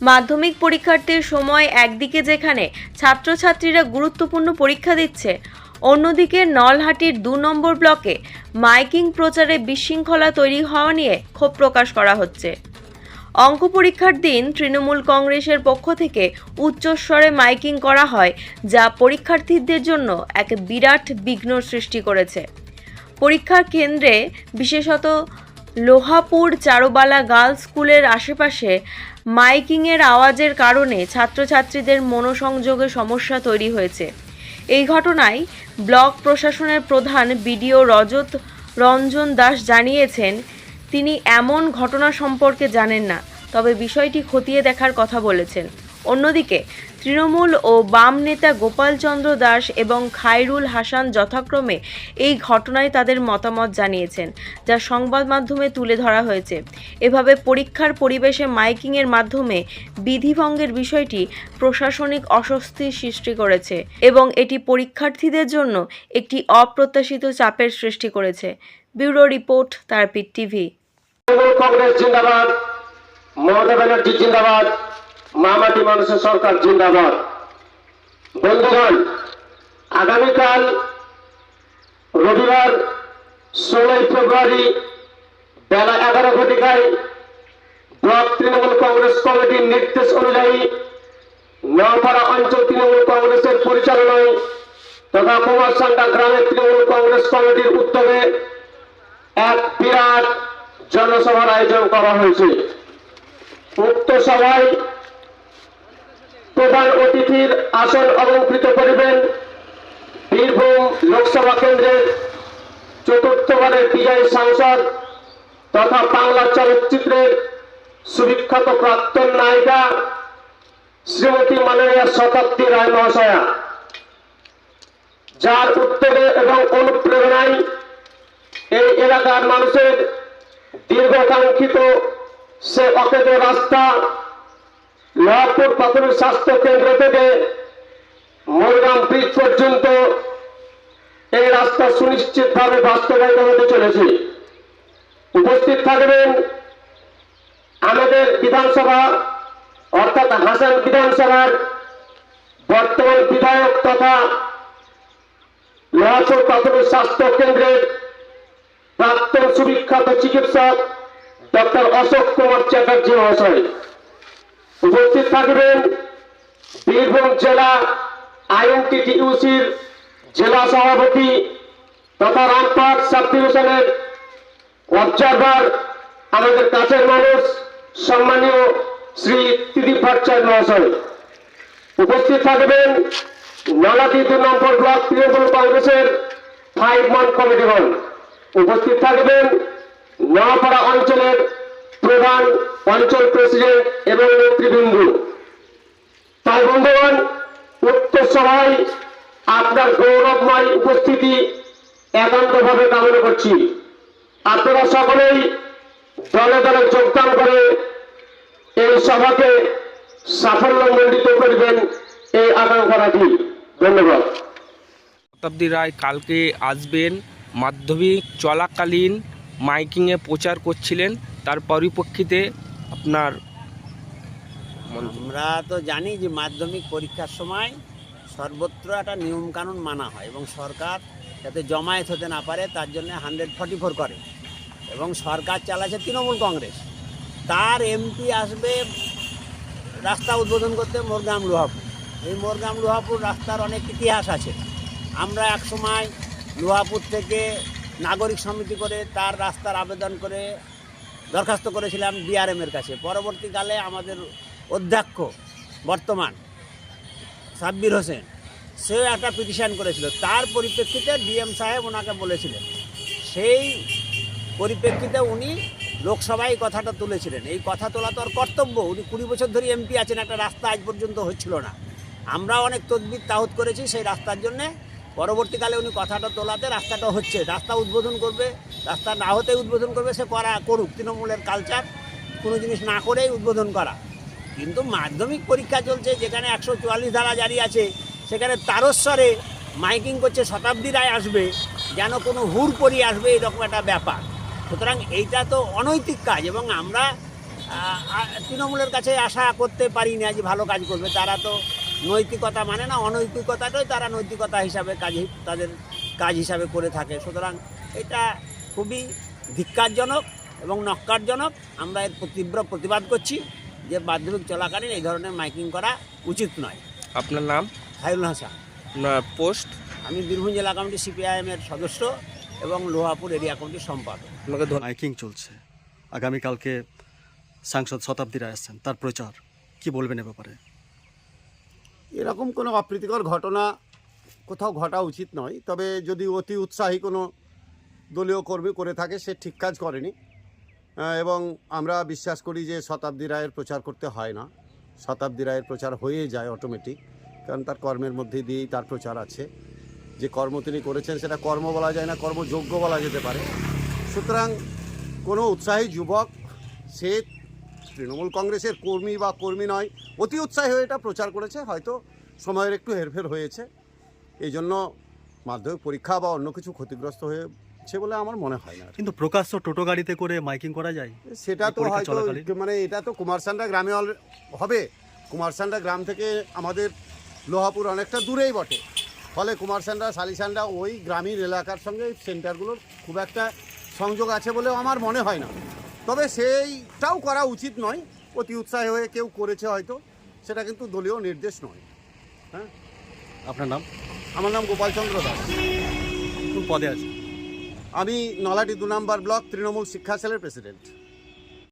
মাধ্যমিক পরীক্ষার্থীর সময় একদিকে যেখানে ছাত্রছাত্রীরা গুরুত্বপূর্ণ পরীক্ষা দিচ্ছে, অন্যদিকে নলহাটির দু নম্বর ব্লকে মাইকিং প্রচারে বিশৃঙ্খলা তৈরি হওয়া নিয়ে ক্ষোভ প্রকাশ করা হচ্ছে। অঙ্ক পরীক্ষার দিন তৃণমূল কংগ্রেসের পক্ষ থেকে উচ্চস্বরে মাইকিং করা হয়, যা পরীক্ষার্থীদের জন্য এক বিরাট বিঘ্ন সৃষ্টি করেছে। পরীক্ষার কেন্দ্রে বিশেষত লোহাপুর চারুবালা গার্লস স্কুলের আশেপাশে মাইকিংয়ের আওয়াজের কারণে ছাত্রছাত্রীদের মনোসংযোগে সমস্যা তৈরি হয়েছে। এই ঘটনায় ব্লক প্রশাসনের প্রধান বিডিও রজত রঞ্জন দাস জানিয়েছেন, তিনি এমন ঘটনা সম্পর্কে জানেন না, তবে বিষয়টি খতিয়ে দেখার কথা বলেছেন। অন্যদিকে, তৃণমূল ও বাম নেতা গোপালচন্দ্র দাস এবং খায়রুল হাসান যথাক্রমে এই ঘটনায় তাদের মতামত জানিয়েছেন, যা সংবাদ মাধ্যমে তুলে ধরা হয়েছে। এভাবে পরীক্ষার পরিবেশে মাইকিংয়ের মাধ্যমে বিধিভঙ্গের বিষয়টি প্রশাসনিক অস্বস্তির সৃষ্টি করেছে এবং এটি পরীক্ষার্থীদের জন্য একটি অপ্রত্যাশিত চাপের সৃষ্টি করেছে। ব্যুরো রিপোর্ট তারপিট টিভি। কংগ্রেস জিন্দাবাদ, মমতা ব্যানার্জি জিন্দাবাদ। মামাটি মানুষের সরকার জিন্দাবাদ। বন্ধুগণ, আগামীকাল রবিবার ষোলোই ফেব্রুয়ারি বেলা এগারো ঘটিকায় ব্লক তৃণমূল কংগ্রেস কমিটির নির্দেশ অনুযায়ী নওপাড়া অঞ্চল তৃণমূল কংগ্রেসের পরিচালনায় তথা কুমারসান্ডা গ্রামের তৃণমূল কংগ্রেস কমিটির উদ্যোগে এক বিরাট জনসভার আয়োজন করা হয়েছে। উক্ত সভায় প্রধান অতিথির আসন অলঙ্কৃত করিবেন। বীরভূম লোকসভা কেন্দ্রের চতুর্থবারের বিজয়ী সাংসদ তথা বাংলা চলচ্চিত্রের সুবিখ্যাত প্রাক্তন নায়িকা শ্রীমতী মাননীয় শতাব্দী রায় মহাশয়া। যার উত্তরে এবং অনুপ্রেরণায় এই এলাকার মানুষের দীর্ঘকাঙ্ক্ষিত সে অকেত রাস্তা লোহাপুর প্রাথমিক স্বাস্থ্য কেন্দ্র থেকে মরিরাম ব্রিজ পর্যন্ত এই রাস্তা সুনিশ্চিতভাবে বাস্তবায়িত হতে চলেছে। উপস্থিত থাকবেন আমাদের বিধানসভা, অর্থাৎ হাসান বিধানসভার বর্তমান বিধায়ক তথা লোহাপুর প্রাথমিক স্বাস্থ্য কেন্দ্রের প্রাক্তন সুবিখ্যাত চিকিৎসক ডক্টর অশোক কুমার চ্যাটার্জি মহাশয়। উপস্থিত থাকবেন বীরভূম জেলা আইএনটিটিউসির জেলা সভাপতি তথা রামপাট সাব ডিভিশনের অবজারভার আমাদের কাছের মানুষ, সম্মানীয় শ্রী ত্রিদীপ ভট্টাচার্য মহাশয়। উপস্থিত থাকবেন নলাদি দু নম্বর ব্লক তৃণমূল কংগ্রেসের ফাইভ মান কমিটিগণ উপস্থিত থাকবেন নোয়াপাড়া অঞ্চলের প্রধান অঞ্চল প্রেসিডেন্ট এবং নেতৃবৃন্দ। তাই বন্ধুগণ উত্তর সভায় আপনার গৌরবময় উপস্থিতি একান্তভাবে কামনা করছি। আপনারা সকলেই দলে দলে যোগদান করে এই সভাকে সাফল্য সাফল্যমণ্ডিত করবেন এই আকাঙ্ক্ষা রাখি ধন্যবাদ। শতাব্দী রায় কালকে আসবেন, মাধ্যমিক চলাকালীন মাইকিংয়ে প্রচার করছিলেন। তার পরিপ্রেক্ষিতে আপনার আমরা তো জানি যে মাধ্যমিক পরীক্ষার সময় সর্বত্র একটা নিয়মকানুন মানা হয় এবং সরকার যাতে জমায়েত হতে না পারে, তার জন্য হান্ড্রেড ফর্টি ফোর করে এবং সরকার চালাচ্ছে তৃণমূল কংগ্রেস। তার এমপি আসবে রাস্তা উদ্বোধন করতে মোরগ্রাম লোহাপুর। এই মোরগ্রাম লোহাপুর রাস্তার অনেক ইতিহাস আছে। আমরা এক সময় লোহাপুর থেকে নাগরিক সমিতি করে তার রাস্তার আবেদন করে দরখাস্ত করেছিলাম ডিআরএমের কাছে। পরবর্তীকালে আমাদের অধ্যক্ষ বর্তমান সাব্বির হোসেন সেও একটা পিটিশন করেছিল। তার পরিপ্রেক্ষিতে ডিএম সাহেব ওনাকে বলেছিলেন। সেই পরিপ্রেক্ষিতে উনি লোকসভায় কথাটা তুলেছিলেন। এই কথা তোলা তো ওর কর্তব্য। উনি কুড়ি বছর ধরে এমপি আছেন, একটা রাস্তা আজ পর্যন্ত হচ্ছিল না। আমরা অনেক তদবির তাহুত করেছি, সেই রাস্তার জন্যে পরবর্তীকালে উনি কথাটা তোলাতে রাস্তাটা হচ্ছে, রাস্তা উদ্বোধন করবে, রাস্তা না হতে উদ্বোধন করবে, সে করা করুক। তৃণমূলের কালচার কোনো জিনিস না করেই উদ্বোধন করা। কিন্তু মাধ্যমিক পরীক্ষা চলছে, যেখানে একশো চুয়াল্লিশ ধারা জারি আছে, সেখানে তারস্বরে মাইকিং করছে, শতাব্দী রায় আসবে, যেন কোনো হুর পরি আসবে, এরকম একটা ব্যাপার। সুতরাং এইটা তো অনৈতিক কাজ এবং আমরা তৃণমূলের কাছে আশা করতে পারি না যে ভালো কাজ করবে। তারা তো নৈতিকতা মানে না অনৈতিকতাটাই তারা নৈতিকতা হিসাবে কাজ তাদের কাজ হিসাবে করে থাকে। সুতরাং এটা খুবই ধিক্কারজনক এবং নক্কারজনক আমরা এর তীব্র প্রতিবাদ করছি যে মাধ্যমিক চলাকালীন এই ধরনের মাইকিং করা উচিত নয়। আপনার নাম? খায়রুল হাসান। পোস্ট? আমি বীরভূম জেলা কমিটি সিপিআইএমের সদস্য এবং লোহাপুর এরিয়া কমিটির সম্পাদক। আপনাকে মাইকিং চলছে। আগামীকালকে সাংসদ শতাব্দী রায় আসছেন। তার প্রচার। কি বলবেন এ ব্যাপারে? এরকম কোনো অপ্রীতিকর ঘটনা কোথাও ঘটা উচিত নয়, তবে যদি অতি উৎসাহী কোনো দলীয় কর্মী করে থাকে, সে ঠিক কাজ করেনি। এবং আমরা বিশ্বাস করি যে শতাব্দী রায়ের প্রচার করতে হয় না। শতাব্দী রায়ের প্রচার হয়ে যায় অটোমেটিক কারণ তার কর্মের মধ্যে দিয়েই তার প্রচার আছে। যে কর্ম তিনি করেছেন, সেটা কর্ম বলা যায় না, কর্মযোগ্য বলা যেতে পারে। সুতরাং কোনো উৎসাহী যুবক, সে তৃণমূল কংগ্রেসের কর্মী বা কর্মী নয় অতি উৎসাহী হয়ে এটা প্রচার করেছে হয়তো সময়ের একটু হেরফের হয়েছে। এই জন্য মাধ্যমিক পরীক্ষা বা অন্য কিছু ক্ষতিগ্রস্ত হয়েছে বলে আমার মনে হয় না কিন্তু প্রকাশ্য টোটো গাড়িতে করে মাইকিং করা যায়? সেটা তো হয়তো মানে এটা তো কুমারসান্ডা গ্রামে অল- হবে। কুমারসান্ডা গ্রাম থেকে আমাদের লোহাপুর অনেকটা দূরেই বটে। ফলে কুমারসান্ডা শালিসান্ডা ওই গ্রামীণ এলাকার সঙ্গে এই সেন্টারগুলোর খুব একটা সংযোগ আছে বলেও আমার মনে হয় না। তবে সেইটাও করা উচিত নয়। অতি উৎসাহী হয়ে কেউ করেছে হয়তো সেটা কিন্তু দলীয় নির্দেশ নয়। হ্যাঁ? আপনার নাম? আমার নাম গোপালচন্দ্র দাস। পদে আছে আমি নলাটি দু নম্বর ব্লক তৃণমূল শিক্ষা সেলের প্রেসিডেন্ট।